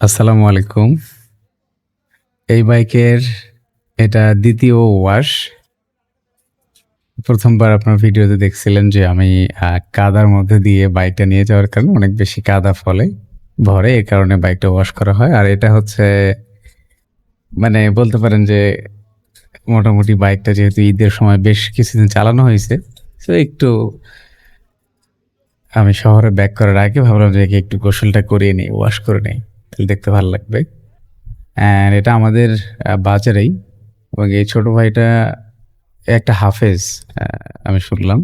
আসসালামু আলাইকুম। এই বাইকের এটা দ্বিতীয় ওয়াশ। প্রথমবার আপনার ভিডিওতে দেখছিলেন যে আমি কাদার মধ্যে দিয়ে বাইকটা নিয়ে যাওয়ার কারণে অনেক বেশি কাদা ফলে, ভরে এই কারণে বাইকটা ওয়াশ করা হয়। আর এটা হচ্ছে মানে বলতে পারেন যে মোটামুটি বাইকটা যেহেতু ঈদের সময় বেশ কিছুদিন চালানো হয়েছে, তো একটু আমি শহরে ব্যাক করার আগে ভাবলাম যে একটু গোসলটা করিয়ে নিই, ওয়াশ করে নিই। দেখতে ভালো লাগবে। অ্যান্ড এটা আমাদের বাজারেই। এবং এই ছোটো ভাইটা একটা হাফেজ আমি শুনলাম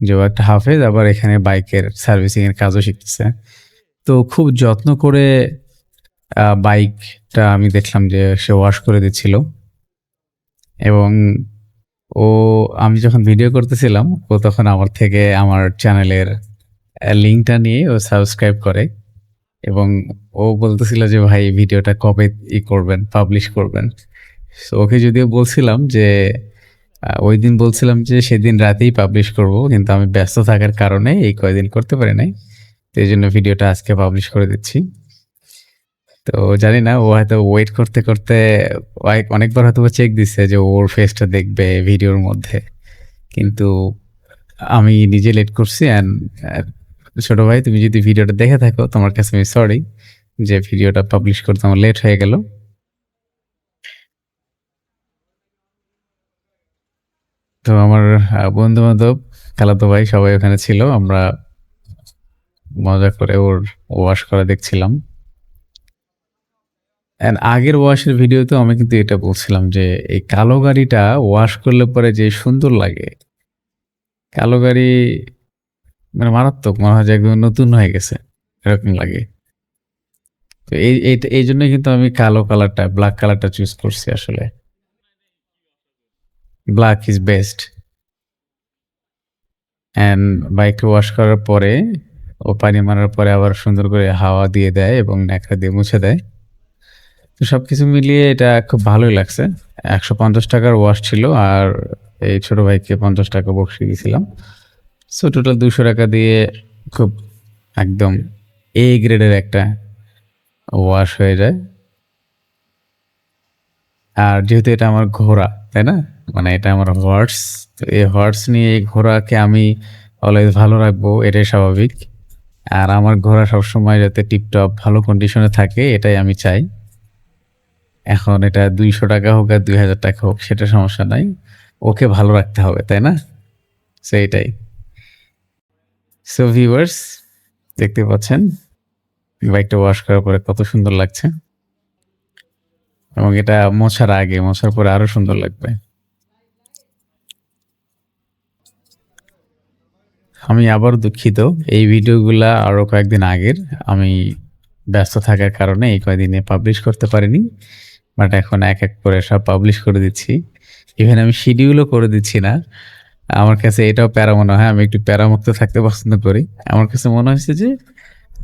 যে ও একটা হাফেজ, আবার এখানে বাইকের সার্ভিসিংয়ের কাজও শিখতেছে। তো খুব যত্ন করে বাইকটা আমি দেখলাম যে সে ওয়াশ করে দিচ্ছিল। এবং ও, আমি যখন ভিডিও করতেছিলাম, ও তখন আমার থেকে, আমার চ্যানেলের লিঙ্কটা নিয়ে ও সাবস্ক্রাইব করে। এবং ও বলতেছিল যে, ভাই ভিডিওটা কবে ই করবেন পাবলিশ করবেন? সো ওকে যদিও বলছিলাম যে ওই দিন বলছিলাম যে, সেদিন রাতেই পাবলিশ করব, কিন্তু আমি ব্যস্ত থাকার কারণে এই কয়দিন করতে পারি নাই। তো এই জন্য ভিডিওটা আজকে পাবলিশ করে দিচ্ছি। তো জানি না, ও হয়তো ওয়েট করতে করতে অনেকবার হয়তো চেক দিচ্ছে যে, ওর ফেসটা দেখবে ভিডিওর মধ্যে। কিন্তু আমি নিজে লেট করছি অ্যান্ড ছোট ভাই, তুমি যদি ভিডিওটা দেখে থাকো তোমার কাছে আমি সরি যে ভিডিওটা পাবলিশ করতে আমার লেট হয়ে গেল। তো আমার বন্ধু বান্ধব খালাতো ভাই সবাই ওখানে ছিল, আমরা মজা করে ওর ওয়াশ করা দেখছিলাম। আগের ওয়াশের ভিডিওতেও আমি কিন্তু এটা বলছিলাম যে, এই কালো গাড়িটা ওয়াশ করলে পরে যে সুন্দর লাগে, কালো গাড়ি মানে মারাত্মক মনে হয় যে একদম নতুন হয়ে গেছে। এরকম লাগে। তো এই এইটা- এই জন্যই কিন্তু আমি কালো কালারটা ব্ল্যাক কালারটা চুজ করছি আসলে। Black is best and bike wash করার পরে ও পানি মারার পরে আবার সুন্দর করে হাওয়া দিয়ে দেয় এবং ন্যাকড়া দিয়ে মুছে দেয়। তো সব কিছু মিলিয়ে এটা খুব ভালোই লাগছে। একশো পঞ্চাশ টাকার ওয়াশ ছিল আর এই ছোট ভাইকে পঞ্চাশ টাকা বকশিয়ে দিয়েছিলাম। সো টোটাল দুশো টাকা দিয়ে খুব একদম এ গ্রেডের একটা ওয়াশ হয়ে যায়। আর যেহেতু এটা আমার ঘোড়া, তাই না? মানে এটা আমার হর্স তো এই হর্স নিয়ে এই ঘোড়াকে আমি অলওয়েজ ভালো রাখব, এটাই স্বাভাবিক। আর আমার ঘোড়া সবসময় যাতে টিপটপ ভালো কন্ডিশনে থাকে, এটাই আমি চাই। এখন এটা দুইশো টাকা হোক আর দুই হাজার টাকা হোক, সেটা সমস্যা নাই। ওকে ভালো রাখতে হবে, তাই না? সেইটাই সো ভিউয়ার্স দেখতে পাচ্ছেন বাইকটা ওয়াশ করার পরে কত সুন্দর লাগছে। এবং এটা মোছার আগে, মোছার পরে আরও সুন্দর লাগবে। আমি আবার দুঃখিত, এই ভিডিওগুলা আরও কয়েকদিন আগের। আমি ব্যস্ত থাকার কারণে এই কয়েকদিনে পাবলিশ করতে পারিনি বাট এখন এক এক করে সব পাবলিশ করে দিচ্ছি। ইভেন আমি শিডিউলও করে দিচ্ছি না আমার কাছে এটাও প্যারা মনে হয়, আমি একটু প্যারামুক্ত থাকতে পছন্দ করি। আমার কাছে মনে হয়েছে যে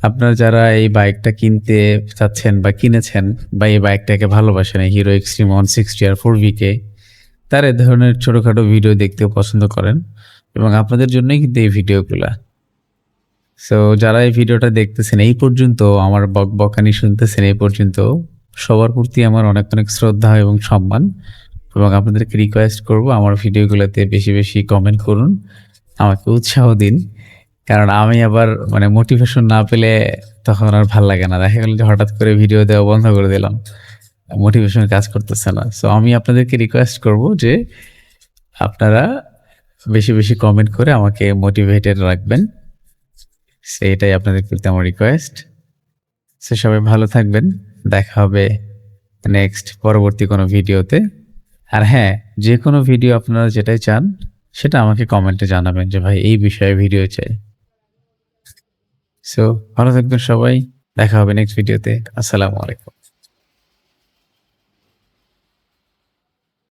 আপনারা যারা এই বাইকটা কিনতে চাচ্ছেন বা কিনেছেন বা এই বাইকটাকে ভালোবাসেন Hero Xtreme one sixty R four V K তারা এ ধরনের ছোটোখাটো ভিডিও দেখতেও পছন্দ করেন এবং আপনাদের জন্যই কিন্তু এই ভিডিওগুলা। সো যারা এই ভিডিওটা দেখতেছেন, এই পর্যন্ত আমার বক বকানি শুনতেছেন, এই পর্যন্ত সবার প্রতি আমার অনেক অনেক শ্রদ্ধা এবং সম্মান। এবং আপনাদেরকে রিকোয়েস্ট করব আমার ভিডিওগুলোতে বেশি বেশি কমেন্ট করুন। আমাকে উৎসাহ দিন। কারণ আমি আবার মানে মোটিভেশন না পেলে তখন আর ভালো লাগে না। দেখা গেল যে হঠাৎ করে ভিডিও দেওয়া বন্ধ করে দিলাম। মোটিভেশন কাজ করতেছে না। সো আমি আপনাদেরকে রিকোয়েস্ট করব যে আপনারা বেশি বেশি কমেন্ট করে আমাকে মোটিভেটেড রাখবেন। সেইটাই আপনাদের প্রতি আমার রিকোয়েস্ট সে সবাই ভালো থাকবেন। দেখা হবে নেক্সট পরবর্তী কোনো ভিডিওতে আর হ্যাঁ যে কোনো ভিডিও আপনারা যেটাই চান, সেটা আমাকে কমেন্টে জানাবেন যে, ভাই, এই বিষয়ে ভিডিও চাই। সো ভালো থাকবেন সবাই। দেখা হবে নেক্সট ভিডিওতে আসসালামু আলাইকুম।